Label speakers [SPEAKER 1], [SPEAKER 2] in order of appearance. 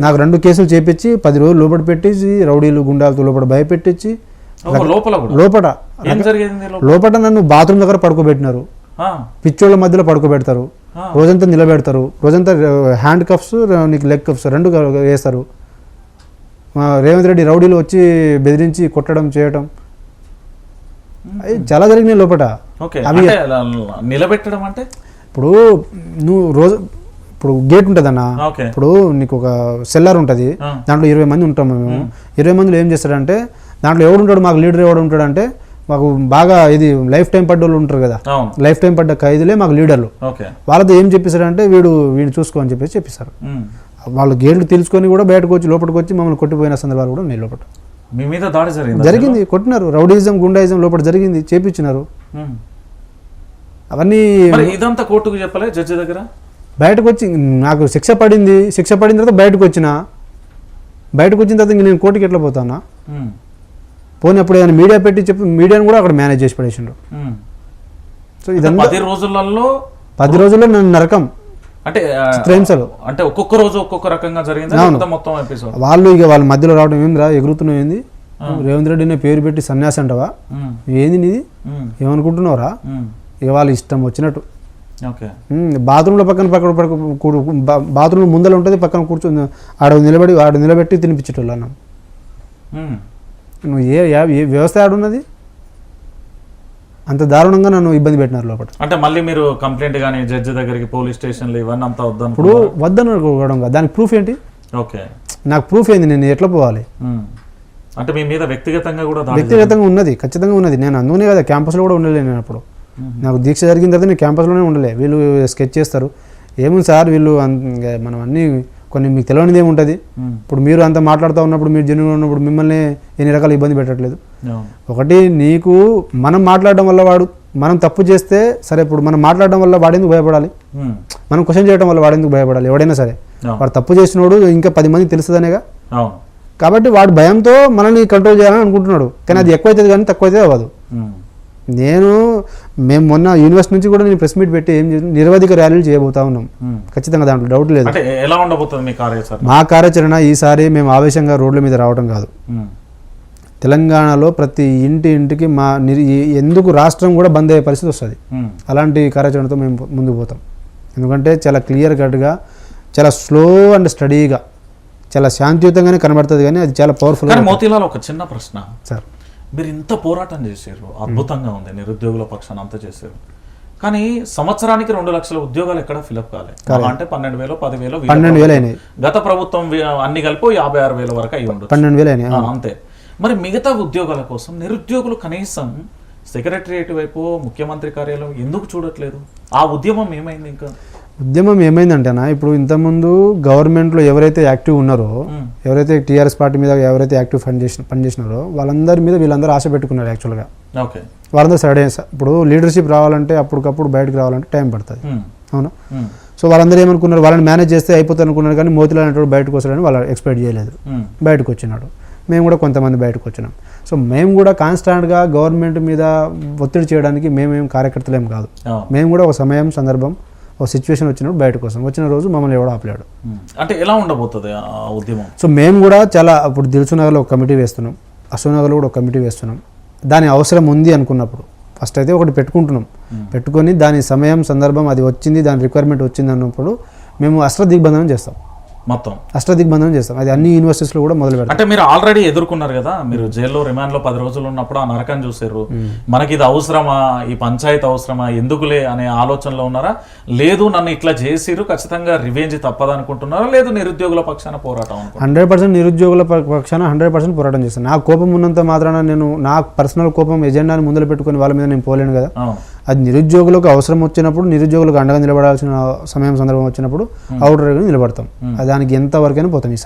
[SPEAKER 1] నాకు రెండు కేసులు చేపించి పది రోజులు లోపల పెట్టేసి రౌడీలు గుండాలతో లోపల భయపెట్టించి
[SPEAKER 2] లోపల
[SPEAKER 1] లోపల.
[SPEAKER 2] లోపల?
[SPEAKER 1] నన్ను బాత్రూమ్ దగ్గర పడుకోబెట్టినారు. పిచ్చోళ్ళ మధ్యలో పడుకోబెడతారు. రోజంతా నిలబెడతారు. రోజంతా హ్యాండ్ కఫ్స్ నీకు లెగ్ కఫ్స్ రెండు వేస్తారు. రేవంత్ రెడ్డి రౌడీలు వచ్చి బెదిరించి కొట్టడం చేయడం అవి చాలా జరిగినాయి లోపల. అవి-
[SPEAKER 2] నిలబెట్టడం అంటే?
[SPEAKER 1] ఇప్పుడు నువ్వు రోజు ఇప్పుడు గేట్ ఉంటుందన్న
[SPEAKER 2] ఓకే
[SPEAKER 1] ఇప్పుడు నీకు ఒక సెల్లర్ ఉంటుంది
[SPEAKER 2] ఆ.
[SPEAKER 1] దాంట్లో ఇరవై మంది ఉంటాం మేము. ఇరవై మందిలో ఏం చేస్తాడంటే దాంట్లో ఎవడు ఉంటాడు మాకు లీడర్ ఎవడు ఉంటాడంటే మాకు బాగా ఇది లైఫ్ టైం పడ్డ వాళ్ళు ఉంటారు కదా. లైఫ్ టైం పడ్డ ఖైదులే మాకు లీడర్లు వాళ్ళతో ఏం చెప్పేశారంటే వీడు వీడిని చూసుకో అని చెప్పేసి చెప్పేశారు
[SPEAKER 2] ఉమ్.
[SPEAKER 1] వాళ్ళు గేట్లు తెలుసుకొని కూడా బయటకు వచ్చి లోపలికి వచ్చి మమ్మల్ని కొట్టిపోయిన సందర్భాలు కూడా ఉన్నాయి లోపల.
[SPEAKER 2] మీ మీద దాడి జరిగింది
[SPEAKER 1] జరిగింది కొట్టినారు. రౌడీజం గుండాయిజం లోపల జరిగింది చేపించినారు. అవన్నీ
[SPEAKER 2] మరి ఇదంతా కోర్టుకు చెప్పలే జడ్జి దగ్గర?
[SPEAKER 1] బయటకు వచ్చి నాకు శిక్ష పడింది శిక్ష పడిన తర్వాత బయటకు వచ్చిన బయటకు వచ్చిన తర్వాత ఇంక నేను కోర్టుకి ఎట్లా పోతానా? అప్పుడు ఏమైనా మీడియా పెట్టి చెప్పి మీడియాను కూడా అక్కడ మేనేజ్ చేసి పడేసిండ్రు.
[SPEAKER 2] ఉమ్.
[SPEAKER 1] సో ఇదంతా
[SPEAKER 2] పది రోజులలో
[SPEAKER 1] పది రోజుల్లో నన్ను నరకం.
[SPEAKER 2] అంటే
[SPEAKER 1] చిత్రహింసలు
[SPEAKER 2] అంటే ఒక్కొక్క రోజు ఒక్కొక్క రకంగా జరిగింది? మొత్తం ఎపిసోడ్
[SPEAKER 1] వాళ్ళు ఇక వాళ్ళ మధ్యలో రావడం ఏందిరా? ఎగురుతున్నావు ఏంది? రేవంత్ రెడ్డి అనే పేరు పెట్టి సన్యాసి అంటవా? ఏంది నీది? ఏమనుకుంటున్నావురా? ఇక వాళ్ళు ఇష్టం వచ్చినట్టు. బాత్రూంలో పక్కన పక్కన పక్క కూడు- బా- బాత్రూమ్ ముందర ఉంటుంది పక్కన కూర్చొని ఆడ నిలబడి ఆడ నిలబెట్టి తినిపించేటోళ్ళు అన్నాం. నువ్వు ఏ వ్యవస్థ ఆడున్నది అంత దారుణంగా నన్ను ఇబ్బంది పెట్టినారు లోపల.
[SPEAKER 2] అంటే మళ్ళీ మీరు కంప్లైంట్ కానీ జడ్జి దగ్గరికి పోలీస్ స్టేషన్లు ఇవన్నీ అంతా వద్దాను
[SPEAKER 1] ఇప్పుడు వద్దను అనుకోవడం కాదు. దానికి ప్రూఫ్ ఏంటి?
[SPEAKER 2] ఓకే.
[SPEAKER 1] నాకు ప్రూఫ్ ఏంది? నేను ఎట్లా పోవాలి.
[SPEAKER 2] అంటే మీ మీద వ్యక్తిగతంగా కూడా
[SPEAKER 1] వ్యక్తిగతంగా ఉన్నది ఖచ్చితంగా ఉన్నది. నేను అందుకనే కదా క్యాంపస్లో కూడా ఉండలే నేను అప్పుడు. నాకు దీక్ష జరిగిన తర్వాత నేను క్యాంపస్లోనే ఉండలే. వీళ్ళు స్కెచ్ చేస్తారు. ఏముంది సార్ వీళ్ళు మనం అన్నీ కొన్ని మీకు తెలియనిది ఏముంటుంది. ఇప్పుడు మీరు అంత మాట్లాడుతూ ఉన్నప్పుడు మీరు జనువులు ఉన్నప్పుడు మిమ్మల్ని ఎన్ని రకాల ఇబ్బంది పెట్టట్లేదు. ఒకటి నీకు మనం మాట్లాడడం వల్ల వాడు మనం తప్పు చేస్తే సరే ఇప్పుడు మనం మాట్లాడడం వల్ల వాడేందుకు భయపడాలి. మనం క్వశ్చన్ చేయడం వల్ల వాడేందుకు భయపడాలి? ఎవడైనా సరే. వాడు తప్పు చేసినోడు ఇంకా పది మంది తెలుస్తుందనేగా? కాబట్టి వాడు భయంతో మనల్ని కంట్రోల్ చేయాలని అనుకుంటున్నాడు. కానీ అది ఎక్కువైతుంది కానీ తక్కువైతే అవ్వదు.
[SPEAKER 2] ఉమ్.
[SPEAKER 1] నేను మేము మొన్న యూనివర్సిటీ నుంచి కూడా నేను ప్రెస్ మీట్ పెట్టి ఏం నిరవధిక ర్యాలీలు చేయబోతా ఉన్నాం. ఖచ్చితంగా దాంట్లో డౌట్ లేదు.
[SPEAKER 2] ఎలా ఉండబోతుంది మీ కార్యాచరణ?
[SPEAKER 1] మా కార్యాచరణ ఈసారి మేము ఆవేశంగా రోడ్ల మీద రావడం కాదు. తెలంగాణలో ప్రతి ఇంటి ఇంటికి మా ఎందుకు రాష్ట్రం కూడా బంద్ అయ్యే పరిస్థితి వస్తుంది. అలాంటి కార్యాచరణతో మేము ముందుకు పోతాం. ఎందుకంటే చాలా క్లియర్ కట్గా చాలా స్లో అండ్ స్టడీగా చాలా శాంతియుతంగానే కనబడుతుంది కానీ అది చాలా పవర్ఫుల్
[SPEAKER 2] మోతీలాల్ ఒక చిన్న ప్రశ్న.
[SPEAKER 1] సార్.
[SPEAKER 2] మీరు ఇంత పోరాటం చేశారు అద్భుతంగా ఉంది నిరుద్యోగుల పక్షాన అంతా చేశారు. కానీ సంవత్సరానికి రెండు లక్షల ఉద్యోగాలు ఎక్కడ ఫిలప్ కాలే. మహా అంటే పన్నెండు వేలు పదివేలు
[SPEAKER 1] పన్నెండు వేలు అయినాయి.
[SPEAKER 2] గత ప్రభుత్వం అన్ని కలిపి యాభై ఆరు వేల వరకు అయి ఉండొచ్చు.
[SPEAKER 1] పన్నెండు వేలు అయినాయి
[SPEAKER 2] ఆ, అంతే. మరి మిగతా ఉద్యోగాల కోసం నిరుద్యోగులు కనీసం సెక్రటరియట్ వైపు ముఖ్యమంత్రి కార్యాలయం ఎందుకు చూడట్లేదు? ఆ ఉద్యమం ఏమైంది ఇంకా?
[SPEAKER 1] ఉద్యమం ఏమైందంటేనా ఇప్పుడు ఇంతకుముందు గవర్నమెంట్లో ఎవరైతే యాక్టివ్ ఉన్నారో. ఎవరైతే టీఆర్ఎస్ పార్టీ మీద ఎవరైతే యాక్టివ్ ఫండ్ చేసిన పనిచేసినారో వాళ్ళందరి మీద వీళ్ళందరూ ఆశ పెట్టుకున్నారు యాక్చువల్గా
[SPEAKER 2] ఓకే
[SPEAKER 1] వాళ్ళందరూ సైడ్ ఇప్పుడు లీడర్షిప్ రావాలంటే అప్పటికప్పుడు బయటకు రావాలంటే టైం పడుతుంది. అవునా. సో వాళ్ళందరూ ఏమనుకున్నారు వాళ్ళని మేనేజ్ చేస్తే అయిపోతుంది అనుకున్నారు కానీ మోతిలాల్ అనేటువంటి బయటకు వస్తాడని వాళ్ళు ఎక్స్పెక్ట్ చేయలేదు. బయటకు వచ్చినాడు మేము కూడా కొంతమంది బయటకు వచ్చినాం సో మేము కూడా కాన్స్టాంట్గా గవర్నమెంట్ మీద ఒత్తిడి చేయడానికి మేమేం కార్యకర్తలేం కాదు. మేము కూడా ఒక సమయం సందర్భం ఒక సిచ్యువేషన్ వచ్చినప్పుడు బయటకు వస్తాం. వచ్చిన రోజు మమ్మల్ని ఎవడో ఆపలేడు.
[SPEAKER 2] అంటే ఎలా ఉండబోతుంది ఉద్యమం?
[SPEAKER 1] సో మేము కూడా చాలా ఇప్పుడు దిల్సునగర్లో ఒక కమిటీ వేస్తున్నాం. అశోక్నగర్లో కూడా ఒక కమిటీ వేస్తున్నాం. దాని అవసరం ఉంది అనుకున్నప్పుడు ఫస్ట్ అయితే ఒకటి పెట్టుకుంటున్నాం. పెట్టుకొని దాని సమయం సందర్భం అది వచ్చింది దాని రిక్వైర్మెంట్ వచ్చింది అన్నప్పుడు మేము అస్త్ర దిగ్బంధనం చేస్తాం.
[SPEAKER 2] మొత్తం.
[SPEAKER 1] అస్త్ర దిగ్బంధనం చేస్తాం. అది అన్ని యూనివర్సిటీస్లో కూడా మొదలు పెడతాం.
[SPEAKER 2] అంటే మీరు ఆల్రెడీ ఎదుర్కొన్నారు కదా మీరు జైల్లో రిమాండ్లో పది రోజులు ఉన్నప్పుడు ఆ నరకం చూసారు మనకి ఇది అవసరమా? ఈ పంచాయతీ అవసరమా? ఎందుకులే అనే ఆలోచనలో ఉన్నారా? లేదు నన్ను ఇట్లా చేసిరు ఖచ్చితంగా రివెంజ్ తప్పదనుకుంటున్నారా లేదు నిరుద్యోగుల పక్షాన పోరాటం
[SPEAKER 1] హండ్రెడ్ పర్సెంట్ నిరుద్యోగుల పక్షాన హండ్రెడ్ పర్సెంట్ పోరాటం చేస్తాను. నా కోపం ఉన్నంత మాత్రాన నేను నా పర్సనల్ కోపం ఎజెండాని ముందర పెట్టుకొని వాళ్ళ మీద నేను పోలేను కదా. అది నిరుద్యోగులకు అవసరం వచ్చినప్పుడు నిరుద్యోగులకు అండగా నిలబడాల్సిన సమయం సందర్భం వచ్చినప్పుడు అవుటర్ నిలబడతాం. అది దానికి ఎంత వరకైనా పోతాం ఈసారి